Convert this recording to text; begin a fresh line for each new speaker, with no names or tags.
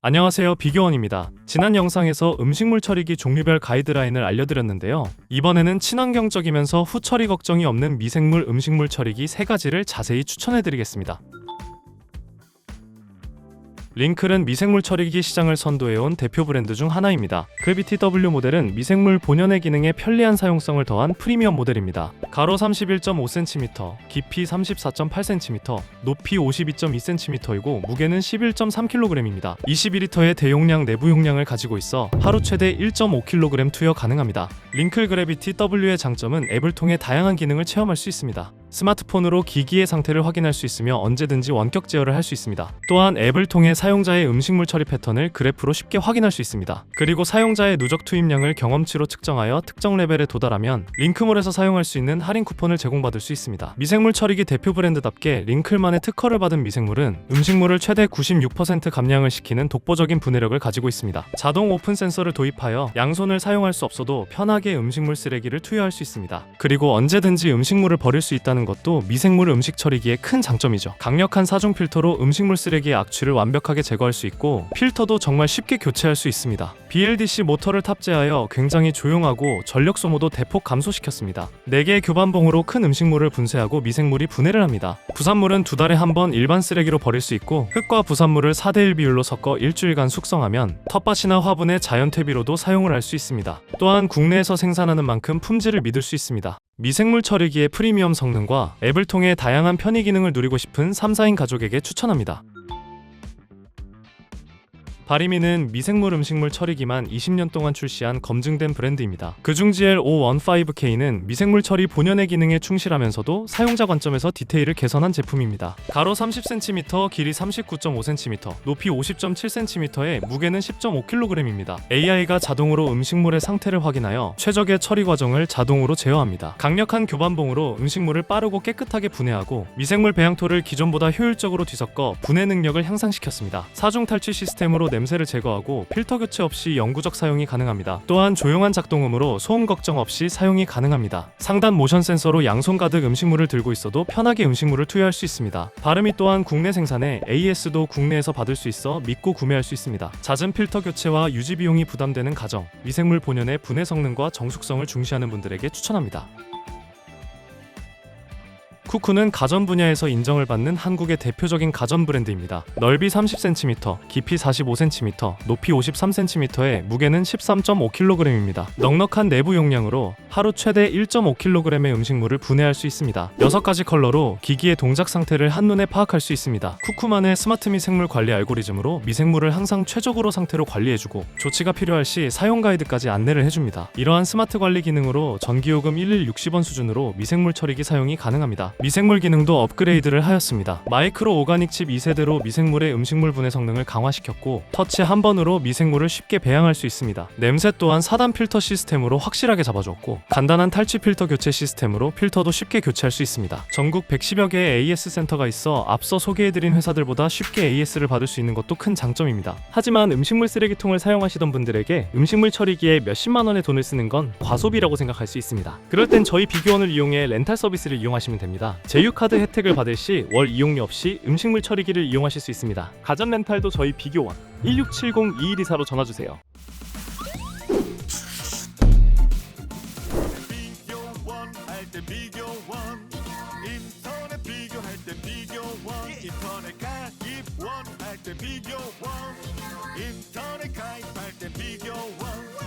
안녕하세요 비교원입니다. 지난 영상에서 음식물 처리기 종류별 가이드라인을 알려드렸는데요. 이번에는 친환경적이면서 후처리 걱정이 없는 미생물 음식물 처리기 세 가지를 자세히 추천해드리겠습니다. 링클은 미생물 처리기 시장을 선도해온 대표 브랜드 중 하나입니다. 그 BTW 모델은 미생물 본연의 기능에 편리한 사용성을 더한 프리미엄 모델입니다. 가로 31.5cm, 깊이 34.8cm, 높이 52.2cm이고 무게는 11.3kg입니다. 22리터의 대용량 내부 용량을 가지고 있어 하루 최대 1.5kg 투여 가능합니다. 링클 그래비티 W의 장점은 앱을 통해 다양한 기능을 체험할 수 있습니다. 스마트폰으로 기기의 상태를 확인할 수 있으며 언제든지 원격 제어를 할 수 있습니다. 또한 앱을 통해 사용자의 음식물 처리 패턴을 그래프로 쉽게 확인할 수 있습니다. 그리고 사용자의 누적 투입량을 경험치로 측정하여 특정 레벨에 도달하면 링크몰에서 사용할 수 있는 할인 쿠폰을 제공받을 수 있습니다. 미생물 처리기 대표 브랜드답게 링클만의 특허를 받은 미생물은 음식물을 최대 96% 감량을 시키는 독보적인 분해력을 가지고 있습니다. 자동 오픈 센서를 도입하여 양손을 사용할 수 없어도 편하게 음식물 쓰레기를 투여할 수 있습니다. 그리고 언제든지 음식물을 버릴 수 있다는 것도 미생물 음식 처리기의 큰 장점이죠. 강력한 사중 필터로 음식물 쓰레기의 악취를 완벽하게 제거할 수 있고 필터도 정말 쉽게 교체할 수 있습니다. BLDC 모터를 탑재하여 굉장히 조용하고 전력 소모도 대폭 감소시켰습니다. 4개의 교반봉으로 큰 음식물을 분쇄하고 미생물이 분해를 합니다. 부산물은 두 달에 한 번 일반 쓰레기로 버릴 수 있고 흙과 부산물을 4대1 비율로 섞어 일주일간 숙성하면 텃밭이나 화분의 자연 퇴비로도 사용을 할 수 있습니다. 또한 국내에서 생산하는 만큼 품질을 믿을 수 있습니다. 미생물 처리기의 프리미엄 성능과 앱을 통해 다양한 편의 기능을 누리고 싶은 3, 4인 가족에게 추천합니다. 바리미는 미생물 음식물 처리기만 20년 동안 출시한 검증된 브랜드입니다. 그중 GL515K는 미생물 처리 본연의 기능에 충실하면서도 사용자 관점에서 디테일을 개선한 제품입니다. 가로 30cm, 길이 39.5cm, 높이 50.7cm에 무게는 10.5kg입니다. AI가 자동으로 음식물의 상태를 확인하여 최적의 처리 과정을 자동으로 제어합니다. 강력한 교반봉으로 음식물을 빠르고 깨끗하게 분해하고 미생물 배양토를 기존보다 효율적으로 뒤섞어 분해 능력을 향상시켰습니다. 사중 탈취 시스템으로 냄새를 제거하고 필터 교체 없이 영구적 사용이 가능합니다. 또한 조용한 작동음으로 소음 걱정 없이 사용이 가능합니다. 상단 모션 센서로 양손 가득 음식물을 들고 있어도 편하게 음식물을 투여할 수 있습니다. 바르미 또한 국내 생산에 AS도 국내에서 받을 수 있어 믿고 구매할 수 있습니다. 잦은 필터 교체와 유지 비용이 부담되는 가정, 미생물 본연의 분해 성능과 정숙성을 중시하는 분들에게 추천합니다. 쿠쿠는 가전 분야에서 인정을 받는 한국의 대표적인 가전 브랜드입니다. 넓이 30cm, 깊이 45cm, 높이 53cm에 무게는 13.5kg입니다. 넉넉한 내부 용량으로 하루 최대 1.5kg의 음식물을 분해할 수 있습니다. 6가지 컬러로 기기의 동작 상태를 한눈에 파악할 수 있습니다. 쿠쿠만의 스마트 미생물 관리 알고리즘으로 미생물을 항상 최적으로 상태로 관리해주고 조치가 필요할 시 사용 가이드까지 안내를 해줍니다. 이러한 스마트 관리 기능으로 전기요금 1일 60원 수준으로 미생물 처리기 사용이 가능합니다. 미생물 기능도 업그레이드를 하였습니다. 마이크로 오가닉 칩 2세대로 미생물의 음식물 분해 성능을 강화시켰고 터치 한 번으로 미생물을 쉽게 배양할 수 있습니다. 냄새 또한 4단 필터 시스템으로 확실하게 잡아줬고 간단한 탈취 필터 교체 시스템으로 필터도 쉽게 교체할 수 있습니다. 전국 110여 개의 AS 센터가 있어 앞서 소개해드린 회사들보다 쉽게 AS를 받을 수 있는 것도 큰 장점입니다. 하지만 음식물 쓰레기통을 사용하시던 분들에게 음식물 처리기에 몇십만 원의 돈을 쓰는 건 과소비라고 생각할 수 있습니다. 그럴 땐 저희 비교원을 이용해 렌탈 서비스를 이용하시면 됩 니다. 제휴카드 혜택을 받을 시 월 이용료 없이 음식물 처리기를 이용하실 수 있습니다. 가전 렌탈도 저희 비교원 1670-2124로 전화주세요.
인터넷 가입할 때 비교원